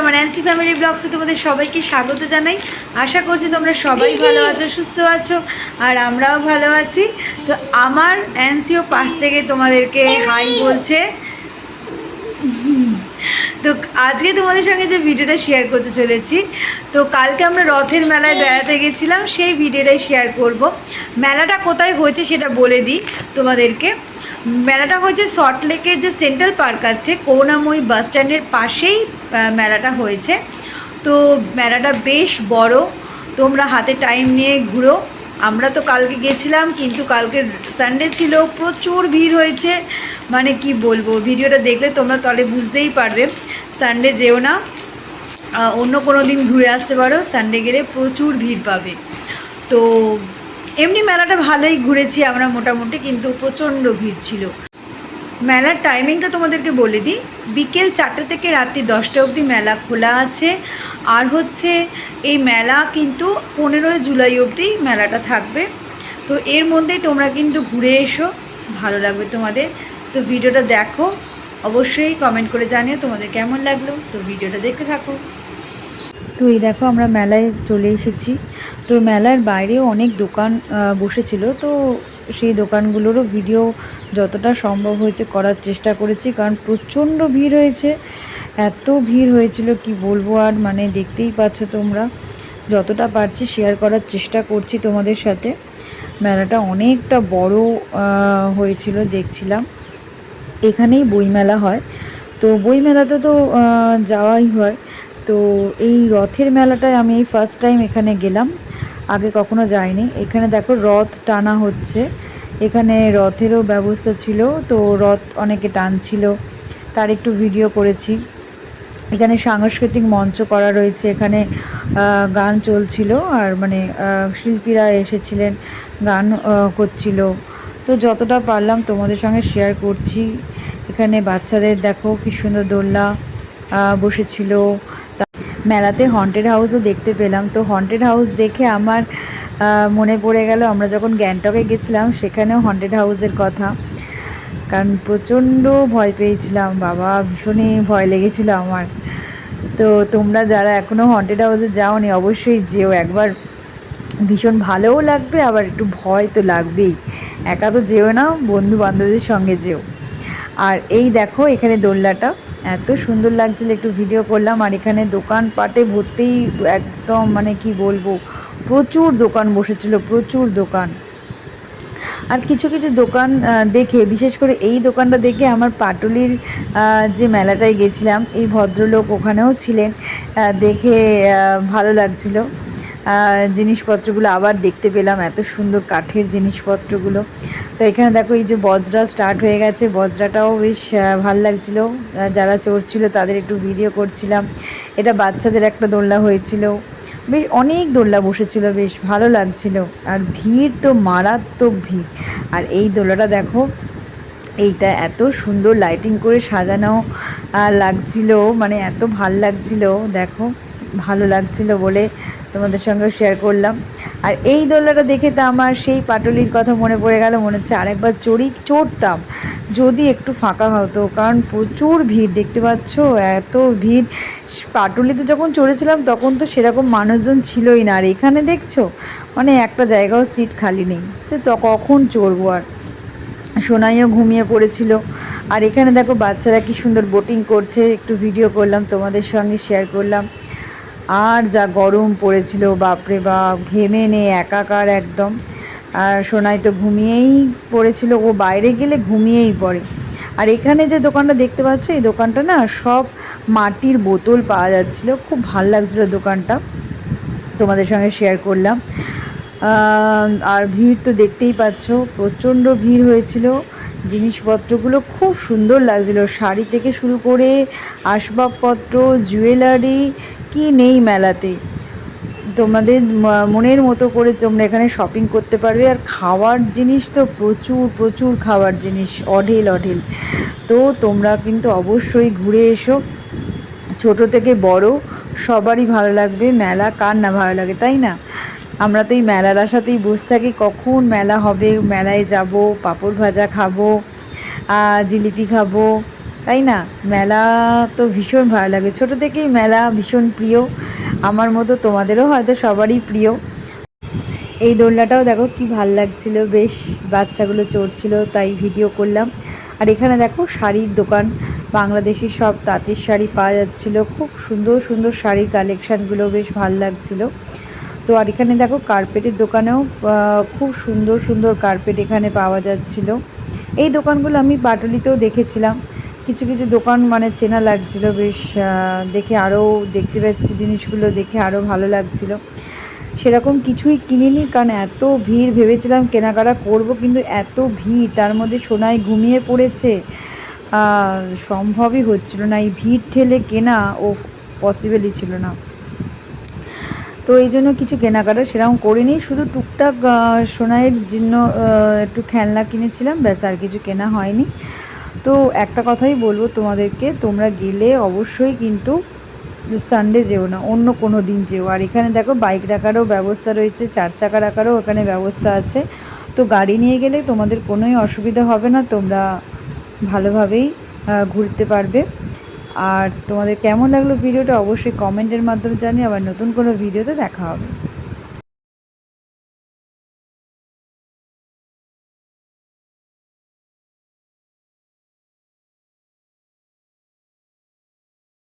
আমার Nancy family ব্লগসে তোমাদের সবাইকে স্বাগত জানাই। আশা করছি তোমরা সবাই ভালো আছো সুস্থ আছো আর আমরাও ভালো আছি। তো আমার অ্যান্সিও পাশ থেকে তোমাদেরকে হাই বলছে। তো আজকে তোমাদের সঙ্গে যে ভিডিওটা শেয়ার করতে চলেছি তো কালকে আমরা রথের মেলায় বেড়াতে গেছিলাম সেই ভিডিওটাই শেয়ার করব। মেলাটা কোথায় হয়েছে সেটা বলে দিই তোমাদেরকে। মেলাটা হয়েছে সল্টলেকের যে সেন্ট্রাল পার্ক আছে করুণাময়ী বাস স্ট্যান্ডের পাশেই মেলাটা হয়েছে। তো মেলাটা বেশ বড়। তোমরা হাতে টাইম নিয়ে ঘুরো। আমরা তো কালকে গেছিলাম, কিন্তু কালকে সানডে ছিল। প্রচুর ভিড় হয়েছে। মানে কি বলব, ভিডিওটা দেখলে তোমরা তাহলে বুঝতেই পারবে। সানডে যেও না। অন্য কোনো দিন ঘুরে আসতে পারো। সানডে গেলে প্রচুর ভিড় পাবে। তো এমনি মেলাটা ভালোই ঘুরেছি আমরা মোটামুটি, কিন্তু প্রচণ্ড ভিড় ছিল। মেলার টাইমিংটা তোমাদেরকে বলে দিই। বিকেল চারটে থেকে রাত্রি দশটা অবধি মেলা খোলা আছে। আর হচ্ছে এই মেলা কিন্তু পনেরোই জুলাই অবধি মেলাটা থাকবে। তো এর মধ্যেই তোমরা কিন্তু ঘুরে এসো, ভালো লাগবে তোমাদের। তো ভিডিওটা দেখো, অবশ্যই কমেন্ট করে জানিও তোমাদের কেমন লাগল। তো ভিডিওটা দেখতে থাকো। তো এই দেখো আমরা মেলায় চলে এসেছি। তো মেলার বাইরেও অনেক দোকান বসেছিল। তো সেই দোকানগুলোরও ভিডিও যতটা সম্ভব হয়েছে করার চেষ্টা করেছি, কারণ প্রচণ্ড ভিড় হয়েছে। এত ভিড় হয়েছিল, কি বলব আর মানে দেখতেই পাচ্ছ তোমরা। যতটা পারছি শেয়ার করার চেষ্টা করছি তোমাদের সাথে। মেলাটা অনেকটা বড় হয়েছিল, দেখছিলাম। এখানেই বইমেলা হয়। তো বইমেলাতে তো যাওয়াই হয়। তো এই রথের মেলাটায় আমি এই ফার্স্ট টাইম এখানে গেলাম। আগে কখনো যায়নি এখানে দেখো রথ টানা হচ্ছে। এখানে রথেরও ব্যবস্থা ছিল। তো রথ অনেকে টানছিল। তার একটু ভিডিও করেছি। এখানে সাংস্কৃতিক মঞ্চ করা রয়েছে। এখানে গান চলছিল। আর মানে শিল্পীরা এসেছিলেন গান করছিল। তো যতটা পারলাম তোমাদের সঙ্গে শেয়ার করছি। এখানে বাচ্চাদের দেখো কি সুন্দর আহ, বসেছিল। মেলাতে হন্টেড হাউসও দেখতে পেলাম। তো হন্টেড হাউস দেখে আমার মনে পড়ে গেল আমরা যখন গ্যাংটকে গেছিলাম, সেখানেও হন্টেড হাউসের কথা। কারণ প্রচণ্ড ভয় পেয়েছিলাম, বাবা, ভীষণই ভয় লেগেছিল আমার। তো তোমরা যারা এখনও হন্টেড হাউসে যাওনি, অবশ্যই যেও। একবার ভীষণ ভালোও লাগবে, আবার একটু ভয় তো লাগবেই। একা তো যেও না বন্ধু বান্ধবদের সঙ্গে যেও। আর এই দেখো এখানে দোলনাটা। এত সুন্দর লাগছিল একটু ভিডিও করলাম আর এখানে দোকানপাটে ভর্তিই একদম মানে কি বলব, প্রচুর দোকান বসেছিল, প্রচুর দোকান। আর কিছু কিছু দোকান দেখে, বিশেষ করে এই দোকানটা দেখে আমার পাটুলির যে মেলাটায় গেছিলাম, এই ভদ্রলোক ওখানেও ছিলেন দেখে ভালো লাগছিল। জিনিসপত্রগুলো আবার দেখতে পেলাম, এত সুন্দর কাঠের জিনিসপত্রগুলো। তো এখানে দেখো এই যে বজরা স্টার্ট হয়ে গেছে, বজরাটাও বেশ ভালো লাগছিল। যারা চড়ছিল তাদের একটু ভিডিও করছিলাম। এটা বাচ্চাদের একটা দোলনা হয়েছিল। বেশ, অনেক দোলনা বসেছিল, বেশ ভালো লাগছিল। আর ভিড় তো, মারাত্মক ভিড়। আর এই দোলাটা দেখো, এইটা এত সুন্দর লাইটিং করে সাজানো লাগছিল। মানে এত ভালো লাগছিল, দেখো, ভালো লাগছিল বলে। তোমাদের সঙ্গে শেয়ার করলাম। আর এই দোলনাটা দেখে তো আমার সেই পাটলির কথা মনে পড়ে গেল, মনে হচ্ছে আরেকবার চড়ি চড়তাম। যদি একটু ফাঁকা হতো, কারণ প্রচুর ভিড়, দেখতে পাচ্ছ? এত ভিড়। পাটুলিতে যখন চড়েছিলাম, তখন তো সেরকম মানুষজন ছিলই না। আর এখানে দেখছ? মানে একটা জায়গাও সিট খালি নেই। তো তো, কখন চড়বো আর? সোনাইও ঘুমিয়ে পড়েছিল। আর এখানে দেখো, বাচ্চারা কি সুন্দর বোটিং করছে। একটু ভিডিও করলাম, তোমাদের সঙ্গে শেয়ার করলাম। আর যা গরম পড়েছিল, বাপরে বাপ, ঘেমে নে একাকার একদম। আর সোনাই তো ঘুমিয়েই পড়েছিল, ও বাইরে গেলে ঘুমিয়েই পড়ে। আর এখানে যে দোকানটা দেখতে পাচ্ছ, এই দোকানটা না সব মাটির বোতল পাওয়া যাচ্ছিল। খুব ভালো লাগছিল দোকানটা। তোমাদের সঙ্গে শেয়ার করলাম। আর ভিড় তো দেখতেই পাচ্ছ, প্রচণ্ড ভিড় হয়েছিল। জিনিসপত্রগুলো খুব সুন্দর লাগছিল। শাড়ি থেকে শুরু করে আসবাবপত্র, জুয়েলারি, কি নেই মেলাতে। তোমাদের মনের মতো করে তোমরা এখানে শপিং করতে পারবে। আর খাওয়ার জিনিস তো প্রচুর প্রচুর খাওয়ার জিনিস, অঢেল অঢেল। তো তোমরা কিন্তু অবশ্যই ঘুরে এসো। ছোট থেকে বড়, সবারই ভালো লাগবে। মেলা কার না ভালো লাগে, তাই না? আমরা তো এই মেলার আশাতেই বসে থাকি, কখন মেলা হবে? মেলায় যাব, পাঁপড় ভাজা খাব জিলিপি খাব, তাই না? মেলা তো ভীষণ ভালো লাগে। ছোটো থেকেই মেলা ভীষণ প্রিয়। আমার মতো তোমাদেরও হয়তো সবারই প্রিয়। এই দোলনাটাও দেখো কি ভালো লাগছিল, বেশ বাচ্চাগুলো চড়ছিল, তাই ভিডিও করলাম। আর এখানে দেখো শাড়ির দোকান, বাংলাদেশি সব তাঁতের শাড়ি পাওয়া যাচ্ছিল। খুব সুন্দর সুন্দর শাড়ির কালেকশানগুলো বেশ ভালো লাগছিল। তো আর এখানে দেখো কার্পেটের দোকানেও খুব সুন্দর সুন্দর কার্পেট এখানে পাওয়া যাচ্ছিল। এই দোকানগুলো আমি পাটুলিতেও দেখেছিলাম। কিছু কিছু দোকান মানে চেনা লাগছিল বেশ দেখে আরও দেখতে পাচ্ছি জিনিসগুলো, দেখে আরও ভালো লাগছিল। সেরকম কিছুই কিনিনি, কারণ এত ভিড়, ভেবেছিলাম কেনাকাটা করব, কিন্তু এত ভিড়, তার মধ্যে সোনায় ঘুমিয়ে পড়েছে। সম্ভবই হচ্ছিল না, এই ভিড় ঠেলে কেনা ও পসিবলই ছিল না। তো এই জন্য কিছু কেনাকাটা সেরকম করিনি। শুধু টুকটাক সোনাইয়ের জন্য একটু খেলনা কিনেছিলাম, ব্যাস আর কিছু কেনা হয়নি। তো একটা কথাই বলব তোমাদেরকে, তোমরা গেলে অবশ্যই কিন্তু সানডে যেও না, অন্য কোনো দিন যেও। আর এখানে দেখো বাইক রাখারও ব্যবস্থা রয়েছে, চার চাকা রাখারও এখানে ব্যবস্থা আছে। তো গাড়ি নিয়ে গেলে তোমাদের কোনোই অসুবিধা হবে না, তোমরা ভালোভাবেই ঘুরতে পারবে। আর তোমাদের কেমন লাগল ভিডিওটা অবশ্যই কমেন্টের মাধ্যমে জানিয়ে আবার নতুন কোনো ভিডিওতে দেখা হবে।